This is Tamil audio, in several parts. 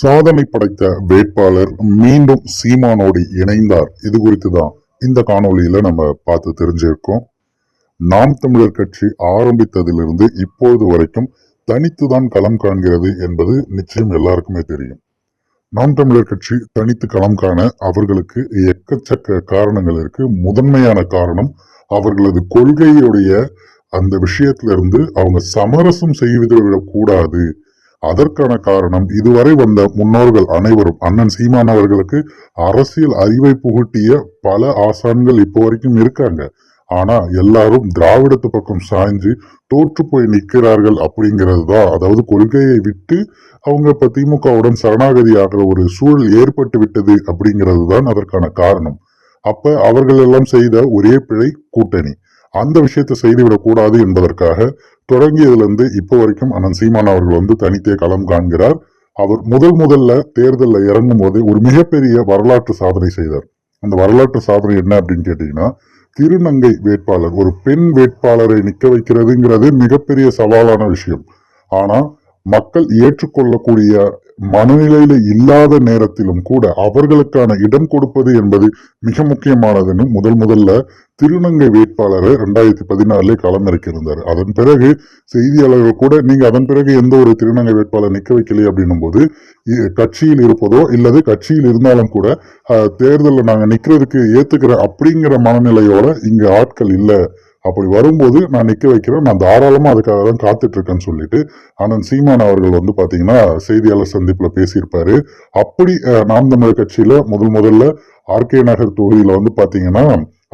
சாதனை படைத்த வேட்பாளர் மீண்டும் சீமானோடு இணைந்தார். இது குறித்து தான் இந்த காணொலியில நம்ம பார்த்து தெரிஞ்சிருக்கோம். நாம் தமிழர் கட்சி ஆரம்பித்ததிலிருந்து இப்போது வரைக்கும் தனித்துதான் களம் காண்கிறது என்பது நிச்சயம் எல்லாருக்குமே தெரியும். நாம் தமிழர் கட்சி தனித்து களம் காண அவர்களுக்கு எக்கச்சக்க காரணங்கள் இருக்கு. முதன்மையான காரணம் அவர்களது கொள்கையுடைய அந்த விஷயத்திலிருந்து அவங்க சமரசம் செய்துவிடக்கூடாது கூடாது அதற்கான காரணம் இதுவரை வந்த முன்னோர்கள் அனைவரும் அண்ணன் சீமான் அவர்களுக்கு அரசியல் அறிவை புகட்டிய பல ஆசான்கள் இப்போ வரைக்கும் இருக்காங்க. ஆனா எல்லாரும் திராவிடத்து பக்கம் சாய்ஞ்சு தோற்று போய் நிற்கிறார்கள் அப்படிங்கிறது தான். அதாவது கொள்கையை விட்டு அவங்க இப்ப திமுகவுடன் சரணாகதி ஆகிற ஒரு சூழல் ஏற்பட்டு விட்டது அப்படிங்கிறது தான் அதற்கான காரணம். அப்ப அவர்கள் எல்லாம் செய்த ஒரே பிழை கூட்டணி. அந்த விஷயத்தை செய்துவிடக் கூடாது என்பதற்காக தொடங்கியதிலிருந்து இப்போ வரைக்கும் அண்ணன் சீமான் அவர்கள் வந்து தனித்தே களம் காண்கிறார். அவர் முதல் முதல்ல தேர்தலில் இறங்கும் போது ஒரு மிகப்பெரிய வரலாற்று சாதனை செய்தார். அந்த வரலாற்று சாதனை என்ன அப்படின்னு கேட்டீங்கன்னா திருநங்கை வேட்பாளர் ஒரு பெண் வேட்பாளரை நிற்க வைக்கிறதுங்கிறது மிகப்பெரிய சவாலான விஷயம். ஆனால் மக்கள் ஏற்றுக்கொள்ளக்கூடிய மனநிலையில இல்லாத நேரத்திலும் கூட அவர்களுக்கான இடம் கொடுப்பது என்பது மிக முக்கியமானதுன்னு முதல் முதல்ல திருநங்கை வேட்பாளரை ரெண்டாயிரத்தி பதினாலே களமிறக்கியிருந்தார். அதன் பிறகு செய்தியாளர்கள் கூட நீங்க அதன் பிறகு எந்த ஒரு திருநங்கை வேட்பாளர் நிக்க வைக்கலையே அப்படின்னும் போது இ- கட்சியில் இருப்பதோ இல்லது கட்சியில் இருந்தாலும் கூட தேர்தலில் நாங்கள் நிற்கிறதுக்கு நிக்கிறதுக்கு ஏத்துக்கிற அப்படிங்கிற மனநிலையோட இங்க ஆட்கள் இல்லை. அப்படி வரும்போது நான் நிற்க வைக்கிறேன். நான் தாராளமா அதுக்காக தான் காத்துட்ருக்கேன்னு சொல்லிட்டு ஆனந்த் சீமான் அவர்கள் வந்து பாத்தீங்கன்னா செய்தியாளர் சந்திப்புல பேசியிருப்பாரு. அப்படி நாம் தமிழர் கட்சியில முதல் முதல்ல ஆர்கே நகர் தொகுதியில வந்து பாத்தீங்கன்னா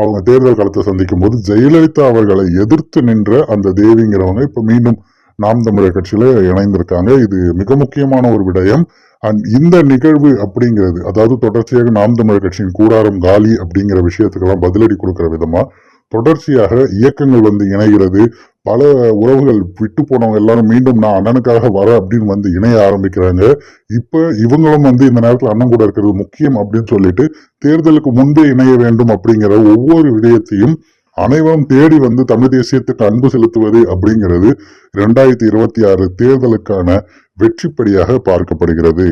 அவங்க தேர்தல் களத்தை சந்திக்கும் போது ஜெயலலிதா அவர்களை எதிர்த்து நின்ற அந்த தேவிங்கிறவங்க இப்போ மீண்டும் நாம் தமிழர் கட்சியில் இணைந்திருக்காங்க. இது மிக முக்கியமான ஒரு விடயம். அண்ட் இந்த நிகழ்வு அப்படிங்கிறது அதாவது தொடர்ச்சியாக நாம் தமிழர் கட்சியின் கூடாரம் காலி அப்படிங்கிற விஷயத்துக்கெல்லாம் பதிலடி கொடுக்குற விதமா தொடர்ச்சியாக இயக்கங்கள் வந்து இணைகிறது. பல உறவுகள் விட்டு போனவங்க எல்லாரும் மீண்டும் நான் அண்ணனுக்காக வர அப்படின்னு வந்து இணைய ஆரம்பிக்கிறாங்க. இப்போ இவங்களும் வந்து இந்த நேரத்தில் அண்ணன் கூட இருக்கிறது முக்கியம் அப்படின்னு சொல்லிட்டு தேர்தலுக்கு முன்பே இணைய வேண்டும் அப்படிங்கிற ஒவ்வொரு விடயத்தையும் அனைவரும் தேடி வந்து தமிழ் தேசியத்துக்கு அன்பு செலுத்துவது அப்படிங்கிறது இரண்டாயிரத்தி இருபத்தி ஆறு தேர்தலுக்கான வெற்றிப்படியாக பார்க்கப்படுகிறது.